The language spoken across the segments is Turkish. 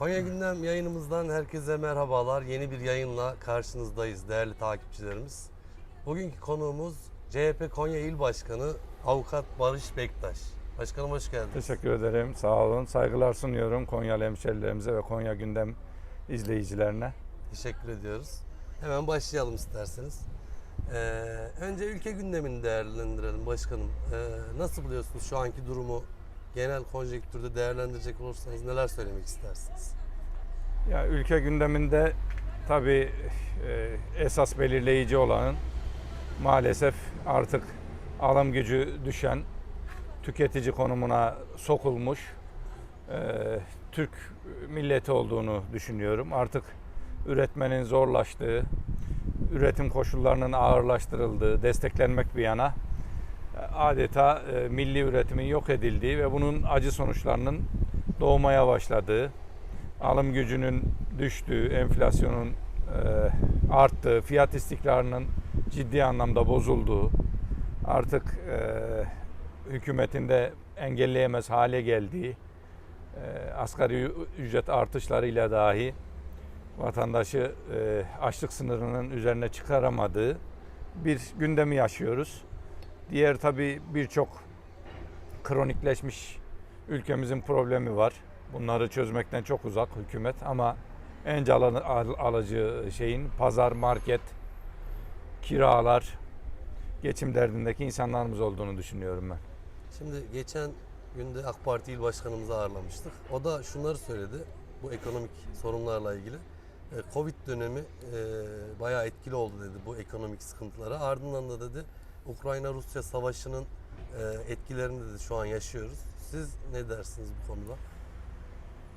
Konya Gündem yayınımızdan herkese merhabalar. Yeni bir yayınla karşınızdayız değerli takipçilerimiz. Bugünkü konuğumuz CHP Konya İl Başkanı Avukat Barış Bektaş. Başkanım hoş geldiniz. Teşekkür ederim. Sağ olun. Saygılar sunuyorum Konyalı hemşerilerimize ve Konya Gündem izleyicilerine. Teşekkür ediyoruz. Hemen başlayalım isterseniz. Ee, önce ülke gündemini değerlendirelim başkanım. Ee, nasıl buluyorsunuz şu anki durumu? Genel konjektürde değerlendirecek olursanız neler söylemek istersiniz? Ya ülke gündeminde tabii e, esas belirleyici olan maalesef artık alım gücü düşen tüketici konumuna sokulmuş e, Türk milleti olduğunu düşünüyorum. Artık üretmenin zorlaştığı, üretim koşullarının ağırlaştırıldığı, desteklenmek bir yana adeta e, milli üretimin yok edildiği ve bunun acı sonuçlarının doğmaya başladığı, alım gücünün düştüğü, enflasyonun e, arttığı, fiyat istikrarının ciddi anlamda bozulduğu, artık e, hükümetin de engelleyemez hale geldiği, e, asgari ücret artışlarıyla dahi vatandaşı açlık sınırının üzerine çıkaramadığı bir gündemi yaşıyoruz. Diğer tabii birçok kronikleşmiş ülkemizin problemi var. Bunları çözmekten çok uzak hükümet ama en can al- alıcı şeyin pazar, market, kiralar, geçim derdindeki insanlarımız olduğunu düşünüyorum ben. Şimdi geçen günde AK Parti İl Başkanımızı ağırlamıştık. O da şunları söyledi bu ekonomik sorunlarla ilgili. E, Covid dönemi e, bayağı etkili oldu dedi bu ekonomik sıkıntılara. Ardından da dedi Ukrayna-Rusya savaşının e, etkilerini dedi şu an yaşıyoruz. Siz ne dersiniz bu konuda?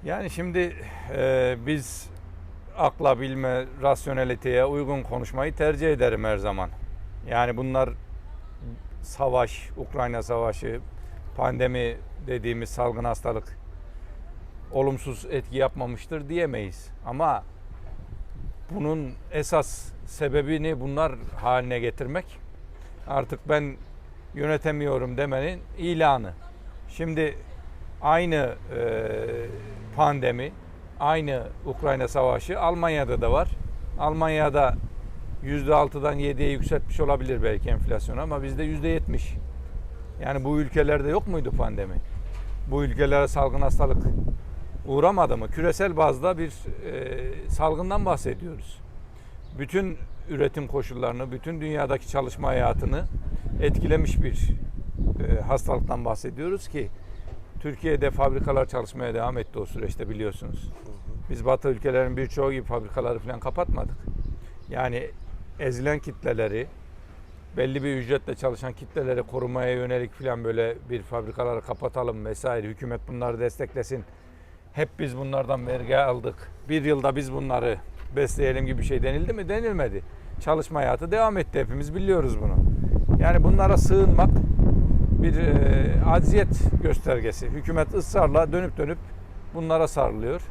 Yani şimdi e, biz akla bilme, rasyoneliteye uygun konuşmayı tercih ederim her zaman. Yani bunlar savaş, Ukrayna savaşı, pandemi dediğimiz salgın hastalık olumsuz etki yapmamıştır diyemeyiz. Ama bunun esas sebebini bunlar haline getirmek artık ben yönetemiyorum demenin ilanı. Şimdi aynı e, pandemi, aynı Ukrayna savaşı Almanya'da da var. Almanya'da %6'dan 7'ye yükseltmiş olabilir belki enflasyon ama bizde %70. Yani bu ülkelerde yok muydu pandemi? Bu ülkelere salgın hastalık uğramadı mı? Küresel bazda bir e, salgından bahsediyoruz. Bütün üretim koşullarını, bütün dünyadaki çalışma hayatını etkilemiş bir e, hastalıktan bahsediyoruz ki Türkiye'de fabrikalar çalışmaya devam etti o süreçte biliyorsunuz. Biz Batı ülkelerin birçoğu gibi fabrikaları falan kapatmadık. Yani ezilen kitleleri, belli bir ücretle çalışan kitleleri korumaya yönelik falan böyle bir fabrikaları kapatalım vesaire. Hükümet bunları desteklesin. Hep biz bunlardan vergi aldık. Bir yılda biz bunları besleyelim gibi bir şey denildi mi? Denilmedi. Çalışma hayatı devam etti. Hepimiz biliyoruz bunu. Yani bunlara sığınmak bir e, acziyet göstergesi. Hükümet ısrarla dönüp dönüp bunlara sarılıyor.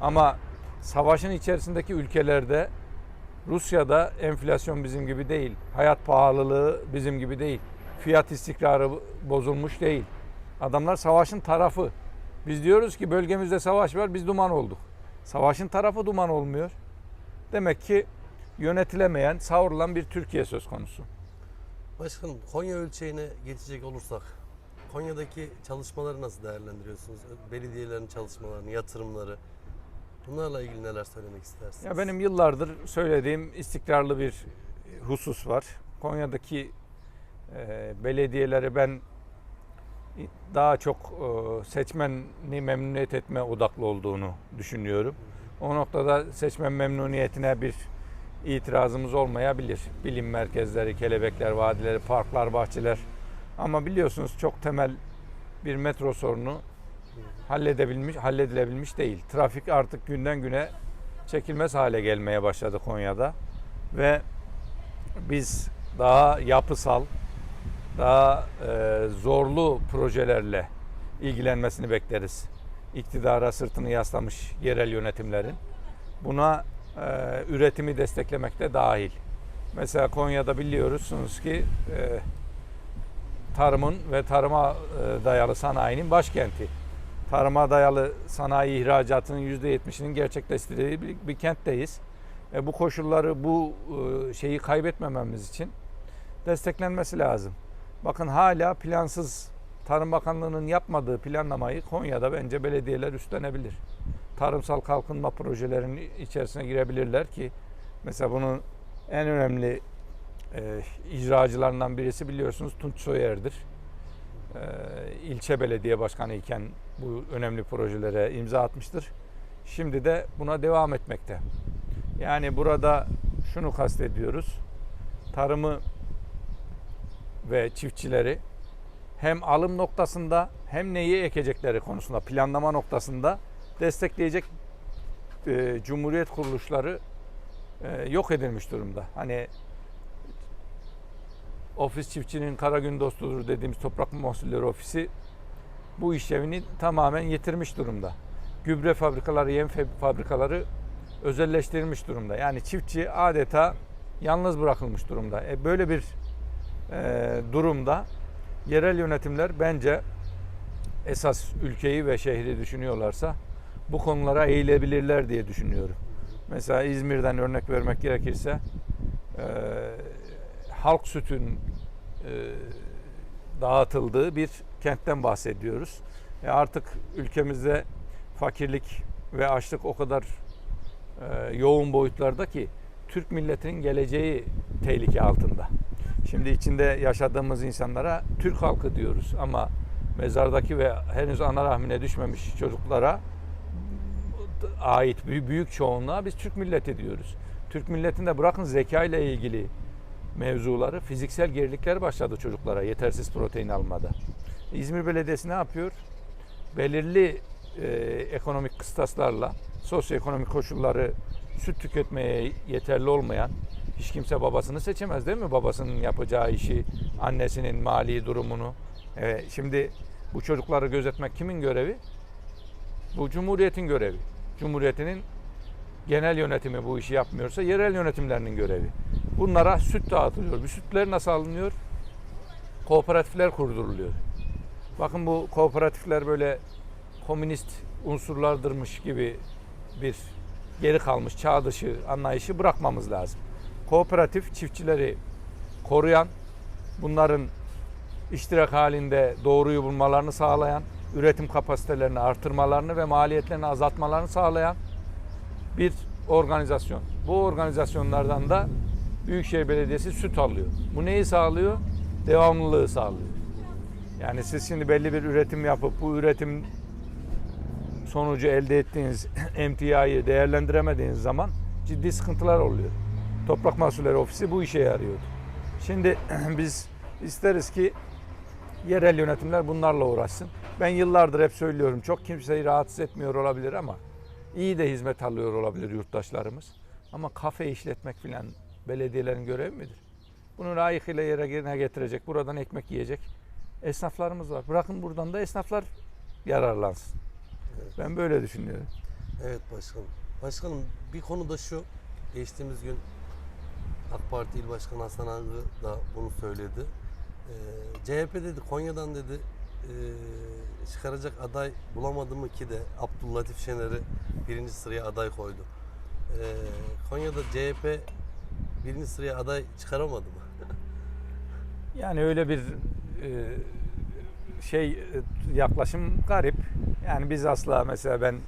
Ama savaşın içerisindeki ülkelerde Rusya'da enflasyon bizim gibi değil. Hayat pahalılığı bizim gibi değil. Fiyat istikrarı bozulmuş değil. Adamlar savaşın tarafı. Biz diyoruz ki bölgemizde savaş var biz duman olduk. Savaşın tarafı duman olmuyor. Demek ki yönetilemeyen, savrulan bir Türkiye söz konusu. Başkanım Konya ölçeğine geçecek olursak Konya'daki çalışmaları nasıl değerlendiriyorsunuz? Belediyelerin çalışmalarını, yatırımları bunlarla ilgili neler söylemek istersiniz? Ya benim yıllardır söylediğim istikrarlı bir husus var. Konya'daki e, belediyeleri ben daha çok e, seçmeni memnuniyet etme odaklı olduğunu düşünüyorum. O noktada seçmen memnuniyetine bir itirazımız olmayabilir. Bilim merkezleri, kelebekler, vadileri, parklar, bahçeler. Ama biliyorsunuz çok temel bir metro sorunu halledebilmiş, halledilebilmiş değil. Trafik artık günden güne çekilmez hale gelmeye başladı Konya'da ve biz daha yapısal, daha e, zorlu projelerle ilgilenmesini bekleriz. İktidara sırtını yaslamış yerel yönetimlerin. Buna e, üretimi desteklemek de dahil. Mesela Konya'da biliyorsunuz ki e, tarımın ve tarıma e, dayalı sanayinin başkenti. tarıma dayalı sanayi ihracatının %70'inin gerçekleştirildiği bir, bir kentteyiz. E, bu koşulları, bu e, şeyi kaybetmememiz için desteklenmesi lazım. Bakın hala plansız Tarım Bakanlığı'nın yapmadığı planlamayı Konya'da bence belediyeler üstlenebilir. Tarımsal kalkınma projelerinin içerisine girebilirler ki mesela bunun en önemli e, icracılarından birisi biliyorsunuz Tunç Soyer'dir. E, ilçe belediye başkanı iken bu önemli projelere imza atmıştır. Şimdi de buna devam etmekte. Yani burada şunu kastediyoruz. Tarımı ve çiftçileri hem alım noktasında hem neyi ekecekleri konusunda planlama noktasında destekleyecek e, cumhuriyet kuruluşları e, yok edilmiş durumda. Hani ofis çiftçinin kara gün dostudur dediğimiz toprak mahsulleri ofisi bu işlevini tamamen yitirmiş durumda. Gübre fabrikaları, yem fabrikaları özelleştirilmiş durumda. Yani çiftçi adeta yalnız bırakılmış durumda. E, böyle bir e, durumda yerel yönetimler bence esas ülkeyi ve şehri düşünüyorlarsa bu konulara eğilebilirler diye düşünüyorum. Mesela İzmir'den örnek vermek gerekirse e, halk sütün e, dağıtıldığı bir kentten bahsediyoruz. E artık ülkemizde fakirlik ve açlık o kadar e, yoğun boyutlarda ki Türk milletinin geleceği tehlike altında. Şimdi içinde yaşadığımız insanlara Türk halkı diyoruz ama mezardaki ve henüz ana rahmine düşmemiş çocuklara ait büyük, çoğunluğa biz Türk milleti diyoruz. Türk milletinde bırakın zeka ile ilgili mevzuları fiziksel gerilikler başladı çocuklara yetersiz protein almada. İzmir Belediyesi ne yapıyor? Belirli e, ekonomik kıstaslarla sosyoekonomik koşulları süt tüketmeye yeterli olmayan hiç kimse babasını seçemez değil mi? Babasının yapacağı işi, annesinin mali durumunu. Evet, şimdi bu çocukları gözetmek kimin görevi? Bu Cumhuriyet'in görevi. Cumhuriyet'inin genel yönetimi bu işi yapmıyorsa yerel yönetimlerinin görevi. Bunlara süt dağıtılıyor. Bu sütler nasıl alınıyor? Kooperatifler kurduruluyor. Bakın bu kooperatifler böyle komünist unsurlardırmış gibi bir geri kalmış çağ dışı anlayışı bırakmamız lazım. Kooperatif çiftçileri koruyan, bunların iştirak halinde doğruyu bulmalarını sağlayan, üretim kapasitelerini artırmalarını ve maliyetlerini azaltmalarını sağlayan bir organizasyon. Bu organizasyonlardan da Büyükşehir Belediyesi süt alıyor. Bu neyi sağlıyor? Devamlılığı sağlıyor. Yani siz şimdi belli bir üretim yapıp bu üretim sonucu elde ettiğiniz emtiayı değerlendiremediğiniz zaman ciddi sıkıntılar oluyor. Toprak Mahsulleri Ofisi bu işe yarıyordu. Şimdi biz isteriz ki yerel yönetimler bunlarla uğraşsın. Ben yıllardır hep söylüyorum çok kimseyi rahatsız etmiyor olabilir ama iyi de hizmet alıyor olabilir yurttaşlarımız. Ama kafe işletmek filan belediyelerin görevi midir? Bunu layıkıyla yerine getirecek, buradan ekmek yiyecek esnaflarımız var. Bırakın buradan da esnaflar yararlansın. Ben böyle düşünüyorum. Evet başkanım. Başkanım bir konu da şu. Geçtiğimiz gün AK Parti İl Başkanı Hasan Angı da bunu söyledi. Ee, CHP dedi Konya'dan dedi e, çıkaracak aday bulamadı mı ki de Abdüllatif Şener'i birinci sıraya aday koydu. Ee, Konya'da CHP birinci sıraya aday çıkaramadı mı? Yani öyle bir e, şey e, yaklaşım garip. Yani biz asla mesela ben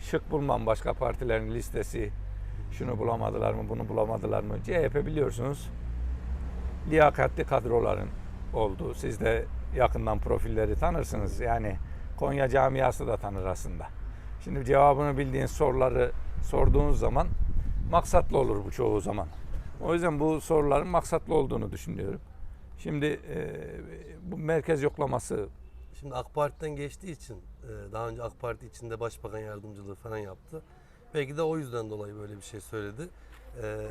şık bulmam başka partilerin listesi. Şunu bulamadılar mı, bunu bulamadılar mı? CHP biliyorsunuz liyakatli kadroların olduğu. Siz de yakından profilleri tanırsınız. Yani Konya camiası da tanır aslında. Şimdi cevabını bildiğin soruları sorduğunuz zaman maksatlı olur bu çoğu zaman. O yüzden bu soruların maksatlı olduğunu düşünüyorum. Şimdi e, bu merkez yoklaması Şimdi AK Parti'den geçtiği için e, daha önce AK Parti içinde başbakan yardımcılığı falan yaptı. Belki de o yüzden dolayı böyle bir şey söyledi. E,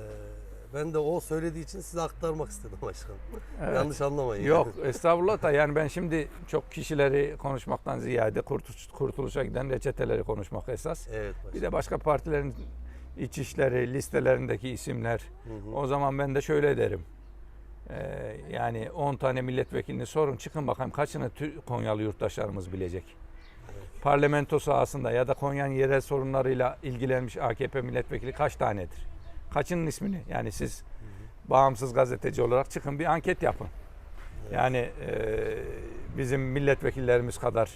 ben de o söylediği için size aktarmak istedim başkanım. Evet. Yanlış anlamayın. Yok estağfurullah da yani ben şimdi çok kişileri konuşmaktan ziyade kurtuluş, kurtuluşa giden reçeteleri konuşmak esas. Evet başkanım. Bir de başka partilerin iç işleri, listelerindeki isimler. Hı hı. O zaman ben de şöyle derim. Ee, yani 10 tane milletvekilini sorun çıkın bakayım kaçını Konyalı yurttaşlarımız bilecek. Parlamento sahasında ya da Konya'nın yerel sorunlarıyla ilgilenmiş AKP milletvekili kaç tanedir? Kaçının ismini? Yani siz bağımsız gazeteci olarak çıkın bir anket yapın. Yani e, bizim milletvekillerimiz kadar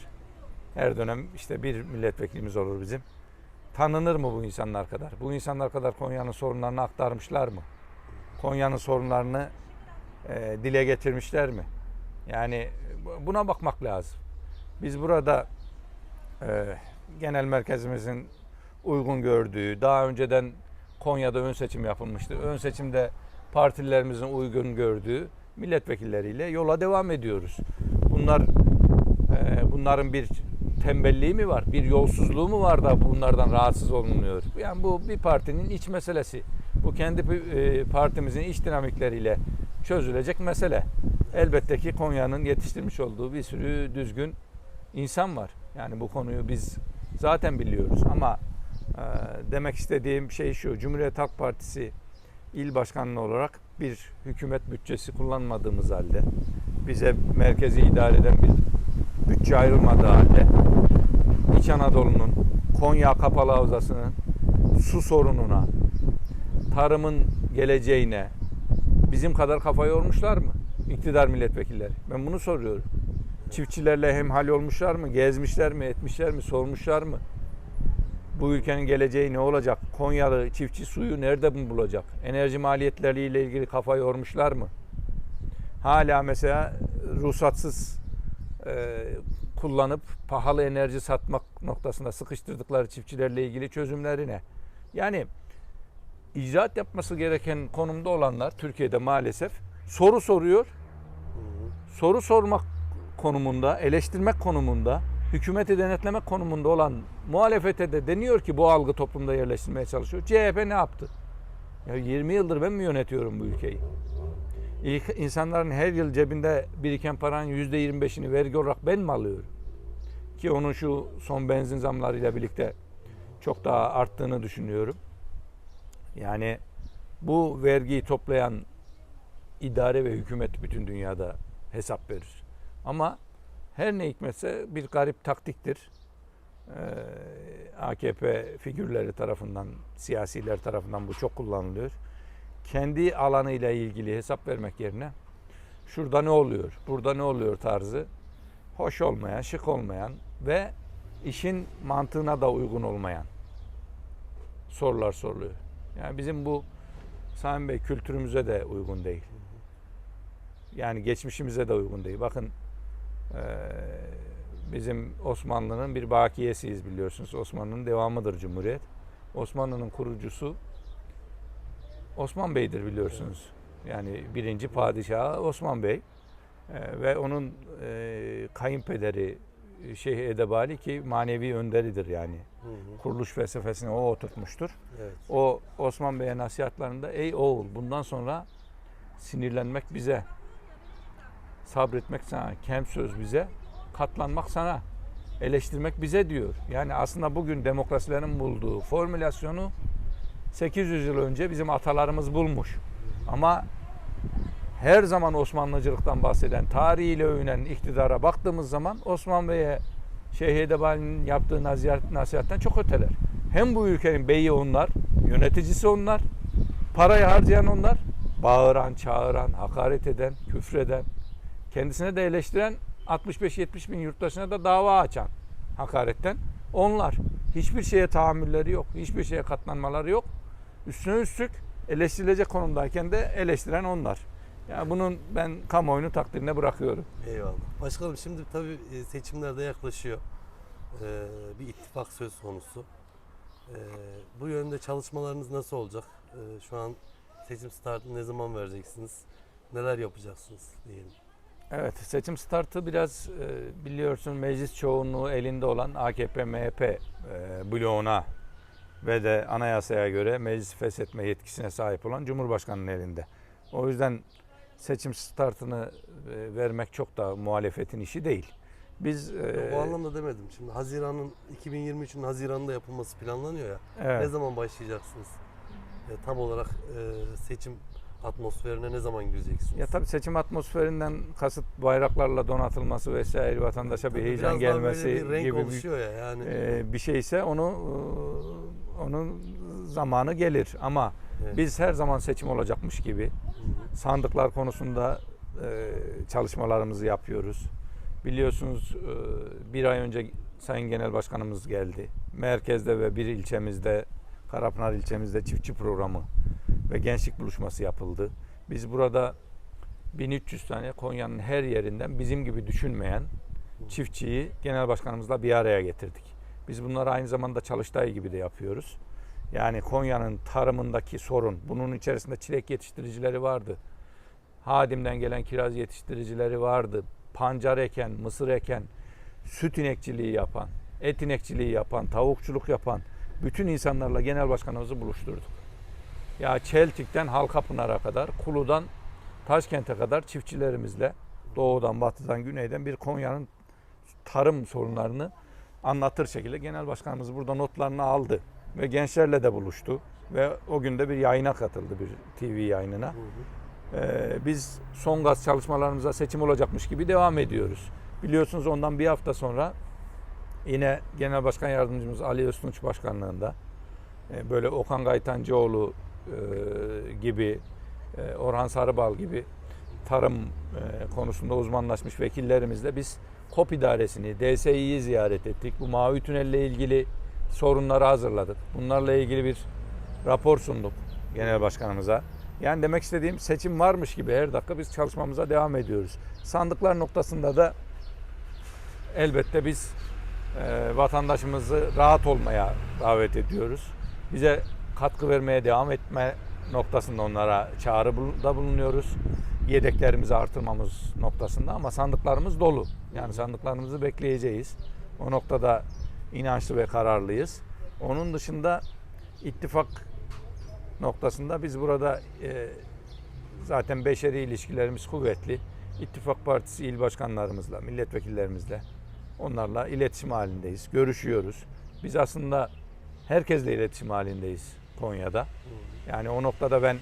her dönem işte bir milletvekilimiz olur bizim. Tanınır mı bu insanlar kadar? Bu insanlar kadar Konya'nın sorunlarını aktarmışlar mı? Konya'nın sorunlarını e, dile getirmişler mi? Yani bu- buna bakmak lazım. Biz burada e, genel merkezimizin uygun gördüğü, daha önceden Konya'da ön seçim yapılmıştı. Ön seçimde partilerimizin uygun gördüğü milletvekilleriyle yola devam ediyoruz. Bunlar e, bunların bir tembelliği mi var, bir yolsuzluğu mu var da bunlardan rahatsız olunuyor? Yani bu bir partinin iç meselesi. Bu kendi e, partimizin iç dinamikleriyle çözülecek mesele. Elbette ki Konya'nın yetiştirmiş olduğu bir sürü düzgün insan var. Yani bu konuyu biz zaten biliyoruz ama e, demek istediğim şey şu. Cumhuriyet Halk Partisi il başkanlığı olarak bir hükümet bütçesi kullanmadığımız halde bize merkezi idare eden bir bütçe ayrılmadığı halde İç Anadolu'nun Konya Kapalı Havzası'nın su sorununa, tarımın geleceğine bizim kadar kafa yormuşlar mı? İktidar milletvekilleri. Ben bunu soruyorum. Çiftçilerle hemhal olmuşlar mı? Gezmişler mi? Etmişler mi? Sormuşlar mı? Bu ülkenin geleceği ne olacak? Konyalı çiftçi suyu nerede bulacak? Enerji maliyetleriyle ilgili kafa yormuşlar mı? Hala mesela ruhsatsız e, kullanıp pahalı enerji satmak noktasında sıkıştırdıkları çiftçilerle ilgili çözümleri ne? Yani icraat yapması gereken konumda olanlar Türkiye'de maalesef soru soruyor. Soru sormak konumunda, eleştirmek konumunda, hükümeti denetlemek konumunda olan muhalefete de deniyor ki bu algı toplumda yerleştirmeye çalışıyor. CHP ne yaptı? Ya 20 yıldır ben mi yönetiyorum bu ülkeyi? İlk insanların her yıl cebinde biriken paranın %25'ini vergi olarak ben mi alıyorum? Ki onun şu son benzin zamlarıyla birlikte çok daha arttığını düşünüyorum. Yani bu vergiyi toplayan idare ve hükümet bütün dünyada hesap verir. Ama her ne hikmetse bir garip taktiktir. Ee, AKP figürleri tarafından, siyasiler tarafından bu çok kullanılıyor. Kendi alanıyla ilgili hesap vermek yerine şurada ne oluyor, burada ne oluyor tarzı hoş olmayan, şık olmayan ve işin mantığına da uygun olmayan sorular soruluyor. Yani bizim bu Sami Bey kültürümüze de uygun değil. Yani geçmişimize de uygun değil. Bakın bizim Osmanlı'nın bir bakiyesiyiz biliyorsunuz. Osmanlı'nın devamıdır Cumhuriyet. Osmanlı'nın kurucusu Osman Bey'dir biliyorsunuz. Yani birinci padişahı Osman Bey. Eee, ve onun eee, kayınpederi Şeyh Edebali ki manevi önderidir yani. Hı hı. Kuruluş felsefesini o oturtmuştur. Evet. O Osman Bey'e nasihatlarında ey oğul bundan sonra sinirlenmek bize, sabretmek sana, kem söz bize, katlanmak sana, eleştirmek bize diyor. Yani aslında bugün demokrasilerin bulduğu formülasyonu 800 yıl önce bizim atalarımız bulmuş. Ama her zaman Osmanlıcılıktan bahseden, tarihiyle övünen iktidara baktığımız zaman Osman Bey'e Şeyh Edebali'nin yaptığı nasihat, nasihatten çok öteler. Hem bu ülkenin beyi onlar, yöneticisi onlar, parayı harcayan onlar, bağıran, çağıran, hakaret eden, küfreden, kendisine de eleştiren 65-70 bin yurttaşına da dava açan hakaretten onlar. Hiçbir şeye tahammülleri yok, hiçbir şeye katlanmaları yok. Üstüne üstlük eleştirilecek konumdayken de eleştiren onlar. Yani bunun ben kamuoyunu takdirine bırakıyorum. Eyvallah. Başkanım şimdi tabii e, seçimler de yaklaşıyor. Ee, bir ittifak söz konusu. Ee, bu yönde çalışmalarınız nasıl olacak? Ee, şu an seçim startını ne zaman vereceksiniz? Neler yapacaksınız diyelim. Evet seçim startı biraz e, biliyorsun meclis çoğunluğu elinde olan AKP MHP e, bloğuna ve de anayasaya göre meclis feshetme yetkisine sahip olan Cumhurbaşkanı'nın elinde. O yüzden seçim startını e, vermek çok da muhalefetin işi değil. Biz e, o anlamda demedim. Şimdi Haziran'ın 2023'ün Haziran'da yapılması planlanıyor ya. evet. Ne zaman başlayacaksınız? E, tam olarak e, seçim atmosferine ne zaman gireceksiniz? Ya tabii seçim atmosferinden kasıt bayraklarla donatılması vesaire vatandaşa bir heyecan gelmesi bir renk gibi bir, oluşuyor ya yani. e, bir şeyse onu e, onun zamanı gelir ama Evet. biz her zaman seçim olacakmış gibi Hı hı. sandıklar konusunda e, çalışmalarımızı yapıyoruz. Biliyorsunuz e, bir ay önce Sayın Genel Başkanımız geldi. Merkezde ve bir ilçemizde, Karapınar ilçemizde çiftçi programı ve gençlik buluşması yapıldı. Biz burada 1300 tane Konya'nın her yerinden bizim gibi düşünmeyen çiftçiyi genel başkanımızla bir araya getirdik. Biz bunları aynı zamanda Çalıştay gibi de yapıyoruz. Yani Konya'nın tarımındaki sorun, bunun içerisinde çilek yetiştiricileri vardı. Hadim'den gelen kiraz yetiştiricileri vardı. Pancar eken, mısır eken, süt inekçiliği yapan, et inekçiliği yapan, tavukçuluk yapan bütün insanlarla genel başkanımızı buluşturduk. Ya Çeltik'ten Halkapınar'a kadar, Kulu'dan Taşkent'e kadar çiftçilerimizle doğudan, batıdan, güneyden bir Konya'nın tarım sorunlarını anlatır şekilde genel başkanımız burada notlarını aldı ve gençlerle de buluştu ve o gün de bir yayına katıldı bir TV yayınına. Ee, biz son gaz çalışmalarımıza seçim olacakmış gibi devam ediyoruz. Biliyorsunuz ondan bir hafta sonra yine Genel Başkan Yardımcımız Ali Öztunç Başkanlığında e, böyle Okan Gaytancıoğlu gibi, e, Orhan Sarıbal gibi tarım e, konusunda uzmanlaşmış vekillerimizle biz KOP idaresini, DSİ'yi ziyaret ettik. Bu mavi tünelle ilgili sorunları hazırladık. Bunlarla ilgili bir rapor sunduk genel başkanımıza. Yani demek istediğim seçim varmış gibi her dakika biz çalışmamıza devam ediyoruz. Sandıklar noktasında da elbette biz e, vatandaşımızı rahat olmaya davet ediyoruz. Bize katkı vermeye devam etme noktasında onlara çağrıda bulunuyoruz. Yedeklerimizi artırmamız noktasında ama sandıklarımız dolu. Yani sandıklarımızı bekleyeceğiz. O noktada inançlı ve kararlıyız. Onun dışında ittifak noktasında biz burada e, zaten beşeri ilişkilerimiz kuvvetli. İttifak Partisi il başkanlarımızla, milletvekillerimizle onlarla iletişim halindeyiz. Görüşüyoruz. Biz aslında herkesle iletişim halindeyiz Konya'da. Yani o noktada ben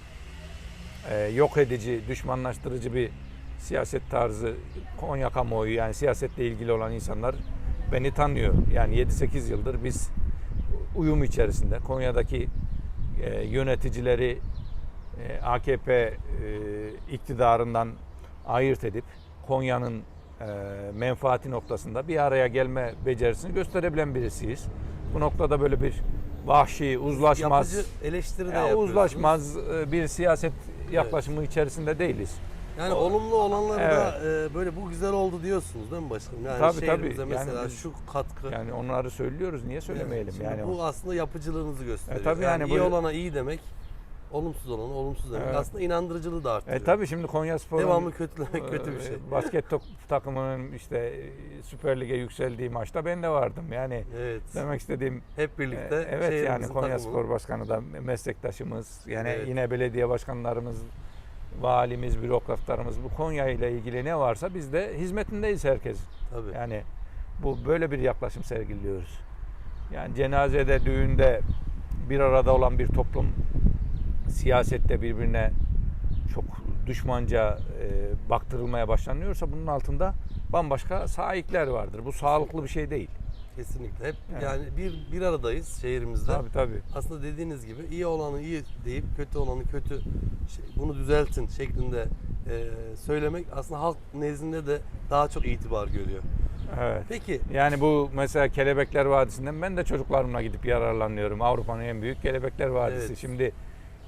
e, yok edici, düşmanlaştırıcı bir siyaset tarzı Konya kamuoyu yani siyasetle ilgili olan insanlar beni tanıyor. Yani 7-8 yıldır biz uyum içerisinde Konya'daki e, yöneticileri e, AKP e, iktidarından ayırt edip Konya'nın e, menfaati noktasında bir araya gelme becerisini gösterebilen birisiyiz. Bu noktada böyle bir vahşi, uzlaşmaz, Yapıcı eleştiri de ya yapıyorsunuz. uzlaşmaz e, bir siyaset yaklaşımı içerisinde değiliz. Yani O- olumlu olanları da e, böyle bu güzel oldu diyorsunuz değil mi başkanım? Yani Tabii, tabii. Yani mesela biz- şu katkı. Yani onları söylüyoruz. Niye söylemeyelim? Şimdi yani bu aslında yapıcılığınızı gösteriyor. E, tabii yani, yani iyi bu- olana iyi demek, olumsuz olana olumsuz demek. Evet. Aslında inandırıcılığı da artırıyor. E tabii şimdi Konya Spor'un Devamlı kötülemek kötü bir e, şey. Basket takımının işte e, Süper Lig'e yükseldiği maçta ben de vardım. Yani Evet. demek istediğim Hep birlikte e, evet yani Konya Spor Başkanı da meslektaşımız. Yani Evet. yine belediye başkanlarımız, valimiz, bürokratlarımız bu Konya ile ilgili ne varsa biz de hizmetindeyiz herkes. Tabii. Yani bu böyle bir yaklaşım sergiliyoruz. Yani cenazede, düğünde bir arada olan bir toplum siyasette birbirine çok düşmanca e, baktırılmaya başlanıyorsa bunun altında bambaşka sahipler vardır. Bu sağlıklı bir şey değil. Kesinlikle. Hep Evet. yani bir bir aradayız şehrimizde. Tabii tabii. Aslında dediğiniz gibi iyi olanı iyi deyip kötü olanı kötü şey, bunu düzeltin şeklinde e, söylemek aslında halk nezdinde de daha çok itibar görüyor. Evet. Peki Yani bu mesela Kelebekler Vadisi'nden ben de çocuklarımla gidip yararlanıyorum. Avrupa'nın en büyük Kelebekler Vadisi. Evet. Şimdi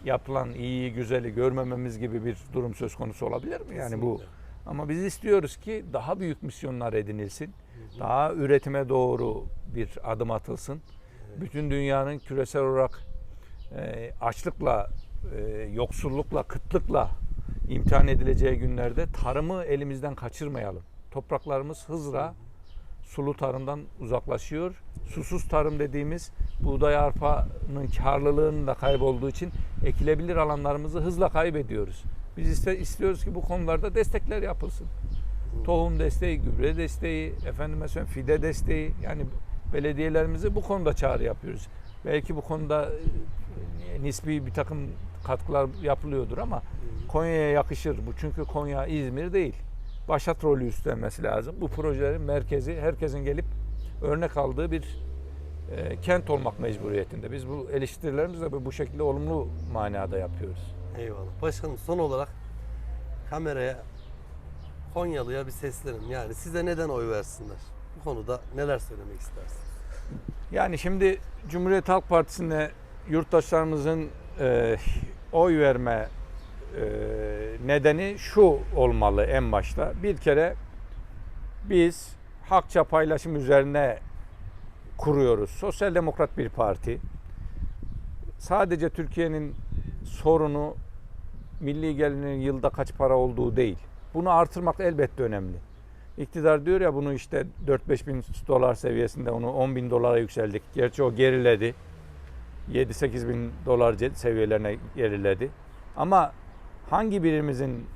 yapılan iyi, güzeli görmememiz gibi bir durum söz konusu olabilir mi? Yani bu ama biz istiyoruz ki daha büyük misyonlar edinilsin. Daha üretime doğru bir adım atılsın. Bütün dünyanın küresel olarak e, açlıkla, e, yoksullukla, kıtlıkla imtihan edileceği günlerde tarımı elimizden kaçırmayalım. Topraklarımız hızla sulu tarımdan uzaklaşıyor. Susuz tarım dediğimiz buğday arpanın karlılığının da kaybolduğu için ekilebilir alanlarımızı hızla kaybediyoruz. Biz iste, istiyoruz ki bu konularda destekler yapılsın. Tohum desteği, gübre desteği, efendime söyleyeyim fide desteği yani belediyelerimizi bu konuda çağrı yapıyoruz. Belki bu konuda e, nispi bir takım katkılar yapılıyordur ama Konya'ya yakışır bu. Çünkü Konya İzmir değil. Başat rolü üstlenmesi lazım. Bu projelerin merkezi herkesin gelip örnek aldığı bir e, kent olmak mecburiyetinde. Biz bu eleştirilerimizi de bu şekilde olumlu manada yapıyoruz. Eyvallah. Başkanım son olarak kameraya Konyalı'ya bir seslenin. Yani size neden oy versinler? Bu konuda neler söylemek istersiniz? Yani şimdi Cumhuriyet Halk Partisi'ne yurttaşlarımızın e, oy verme nedeni şu olmalı en başta. Bir kere biz hakça paylaşım üzerine kuruyoruz. Sosyal Demokrat bir parti. Sadece Türkiye'nin sorunu milli gelirin yılda kaç para olduğu değil. Bunu artırmak elbette önemli. İktidar diyor ya bunu işte 4-5 bin dolar seviyesinde onu 10 bin dolara yükseldik. Gerçi o geriledi. 7-8 bin dolar seviyelerine geriledi. Ama hangi birimizin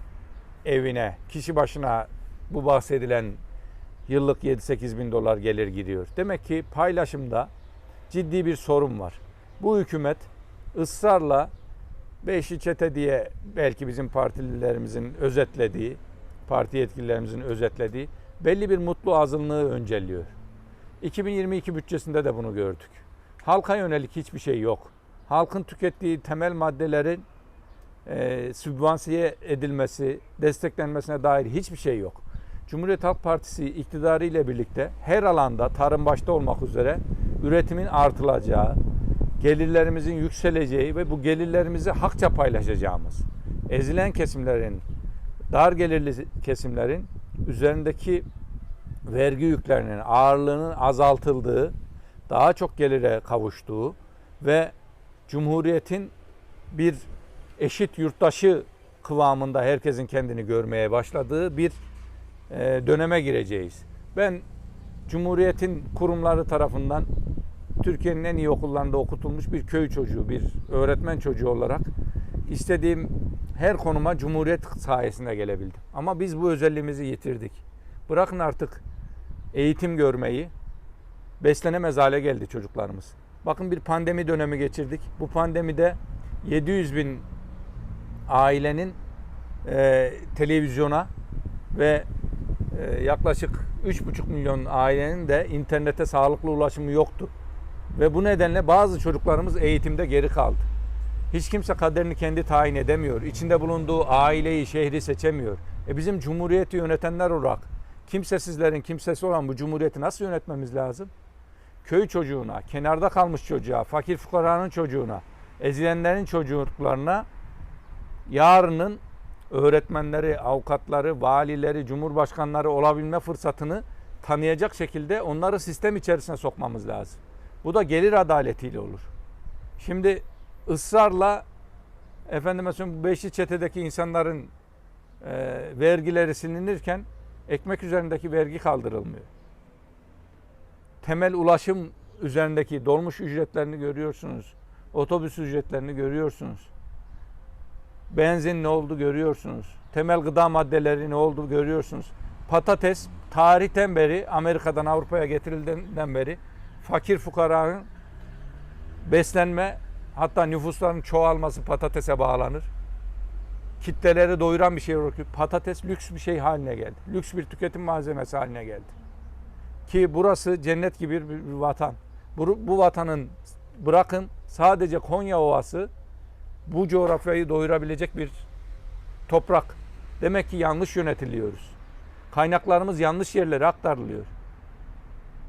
evine, kişi başına bu bahsedilen yıllık 7-8 bin dolar gelir gidiyor? Demek ki paylaşımda ciddi bir sorun var. Bu hükümet ısrarla Beşli çete diye belki bizim partililerimizin özetlediği, parti yetkililerimizin özetlediği belli bir mutlu azınlığı önceliyor. 2022 bütçesinde de bunu gördük. Halka yönelik hiçbir şey yok. Halkın tükettiği temel maddelerin e, sübvansiye edilmesi, desteklenmesine dair hiçbir şey yok. Cumhuriyet Halk Partisi iktidarı ile birlikte her alanda tarım başta olmak üzere üretimin artılacağı, gelirlerimizin yükseleceği ve bu gelirlerimizi hakça paylaşacağımız, ezilen kesimlerin, dar gelirli kesimlerin üzerindeki vergi yüklerinin ağırlığının azaltıldığı, daha çok gelire kavuştuğu ve Cumhuriyet'in bir eşit yurttaşı kıvamında herkesin kendini görmeye başladığı bir e, döneme gireceğiz. Ben Cumhuriyet'in kurumları tarafından Türkiye'nin en iyi okullarında okutulmuş bir köy çocuğu, bir öğretmen çocuğu olarak istediğim her konuma Cumhuriyet sayesinde gelebildim. Ama biz bu özelliğimizi yitirdik. Bırakın artık eğitim görmeyi, beslenemez hale geldi çocuklarımız. Bakın bir pandemi dönemi geçirdik. Bu pandemide 700 bin ailenin e, televizyona ve e, yaklaşık 3,5 milyon ailenin de internete sağlıklı ulaşımı yoktu. Ve bu nedenle bazı çocuklarımız eğitimde geri kaldı. Hiç kimse kaderini kendi tayin edemiyor. İçinde bulunduğu aileyi, şehri seçemiyor. E bizim cumhuriyeti yönetenler olarak kimsesizlerin kimsesi olan bu cumhuriyeti nasıl yönetmemiz lazım? Köy çocuğuna, kenarda kalmış çocuğa, fakir fukaranın çocuğuna, ezilenlerin çocuklarına yarının öğretmenleri, avukatları, valileri, cumhurbaşkanları olabilme fırsatını tanıyacak şekilde onları sistem içerisine sokmamız lazım. Bu da gelir adaletiyle olur. Şimdi ısrarla efendime söyleyeyim bu beşli çetedeki insanların e, vergileri silinirken ekmek üzerindeki vergi kaldırılmıyor. Temel ulaşım üzerindeki dolmuş ücretlerini görüyorsunuz. Otobüs ücretlerini görüyorsunuz. Benzin ne oldu görüyorsunuz. Temel gıda maddeleri ne oldu görüyorsunuz. Patates tarihten beri Amerika'dan Avrupa'ya getirildiğinden beri fakir fukaranın beslenme hatta nüfusların çoğalması patatese bağlanır. Kitleleri doyuran bir şey olarak patates lüks bir şey haline geldi. Lüks bir tüketim malzemesi haline geldi. Ki burası cennet gibi bir, vatan. Bu, bu vatanın bırakın sadece Konya Ovası bu coğrafyayı doyurabilecek bir toprak. Demek ki yanlış yönetiliyoruz. Kaynaklarımız yanlış yerlere aktarılıyor.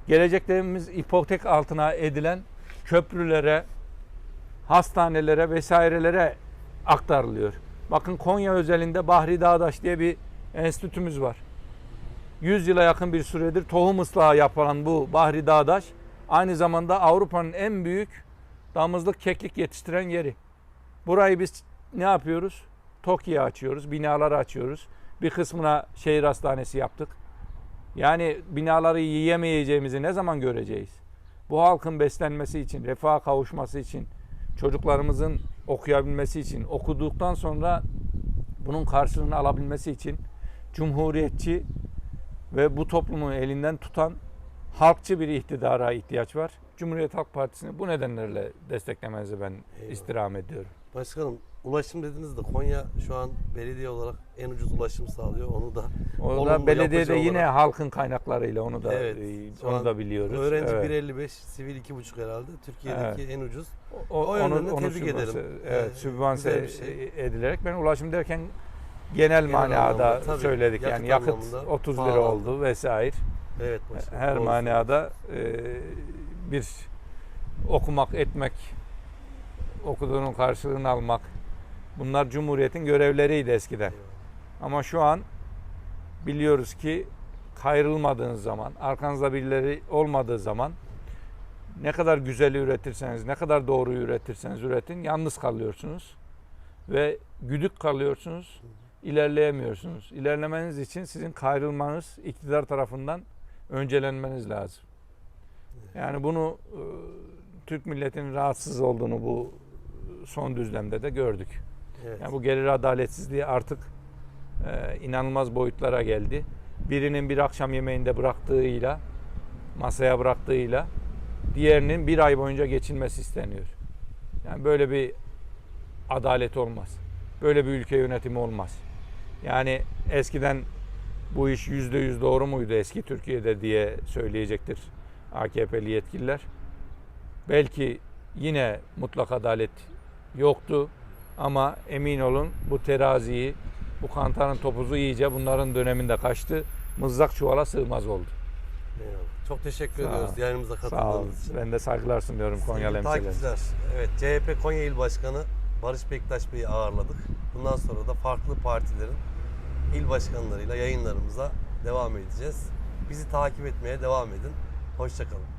Geleceklerimiz ipotek altına edilen köprülere, hastanelere vesairelere aktarılıyor. Bakın Konya özelinde Bahri Dağdaş diye bir enstitümüz var. 100 yıla yakın bir süredir tohum ıslahı yapılan bu Bahri Dağdaş aynı zamanda Avrupa'nın en büyük damızlık keklik yetiştiren yeri. Burayı biz ne yapıyoruz? TOKİ'ye açıyoruz, binaları açıyoruz. Bir kısmına şehir hastanesi yaptık. Yani binaları yiyemeyeceğimizi ne zaman göreceğiz? Bu halkın beslenmesi için, refaha kavuşması için, çocuklarımızın okuyabilmesi için, okuduktan sonra bunun karşılığını alabilmesi için cumhuriyetçi ve bu toplumu elinden tutan halkçı bir iktidara ihtiyaç var. Cumhuriyet Halk Partisi'ni bu nedenlerle desteklemenizi ben istirham ediyorum. Başkanım ulaşım dediniz de Konya şu an belediye olarak en ucuz ulaşım sağlıyor. Onu da O da belediyede yine olarak- halkın kaynaklarıyla onu da Evet, e, onu da biliyoruz. öğrenci Evet. 1.55, sivil 2.5 herhalde. Türkiye'deki en ucuz. O, O onu, yönden de onu tebrik sübvanse- ederim. Evet, Ee, sübvanse şey. edilerek ben ulaşım derken genel, Genel manada anlamda, tabii. söyledik. Yakıt yani yakıt anlamında 30 lira pahalandı. oldu vesaire. Evet başkanım. Her doğru manada e, bir okumak, etmek, okuduğunun karşılığını almak. Bunlar Cumhuriyet'in görevleriydi eskiden. Ama şu an biliyoruz ki kayrılmadığınız zaman, arkanızda birileri olmadığı zaman ne kadar güzeli üretirseniz, ne kadar doğruyu üretirseniz üretin yalnız kalıyorsunuz ve güdük kalıyorsunuz, ilerleyemiyorsunuz. İlerlemeniz için sizin kayrılmanız iktidar tarafından öncelenmeniz lazım. Yani bunu e, Türk milletinin rahatsız olduğunu bu son düzlemde de gördük. Evet. Yani bu gelir adaletsizliği artık e, inanılmaz boyutlara geldi. Birinin bir akşam yemeğinde bıraktığıyla, masaya bıraktığıyla diğerinin bir ay boyunca geçinmesi isteniyor. Yani böyle bir adalet olmaz. Böyle bir ülke yönetimi olmaz. Yani eskiden bu iş yüzde yüz doğru muydu eski Türkiye'de diye söyleyecektir AKP'li yetkililer. Belki yine mutlak adalet yoktu ama emin olun bu teraziyi, bu kantarın topuzu iyice bunların döneminde kaçtı. Mızrak çuvala sığmaz oldu. Eyvallah. Çok teşekkür Sağ ediyoruz yayınımıza katıldığınız için. Ben de saygılar sunuyorum Konyalı takipçiler, evet CHP Konya İl Başkanı Barış Bektaş Bey'i ağırladık. Bundan sonra da farklı partilerin il başkanlarıyla yayınlarımıza devam edeceğiz. Bizi takip etmeye devam edin. Hoşçakalın.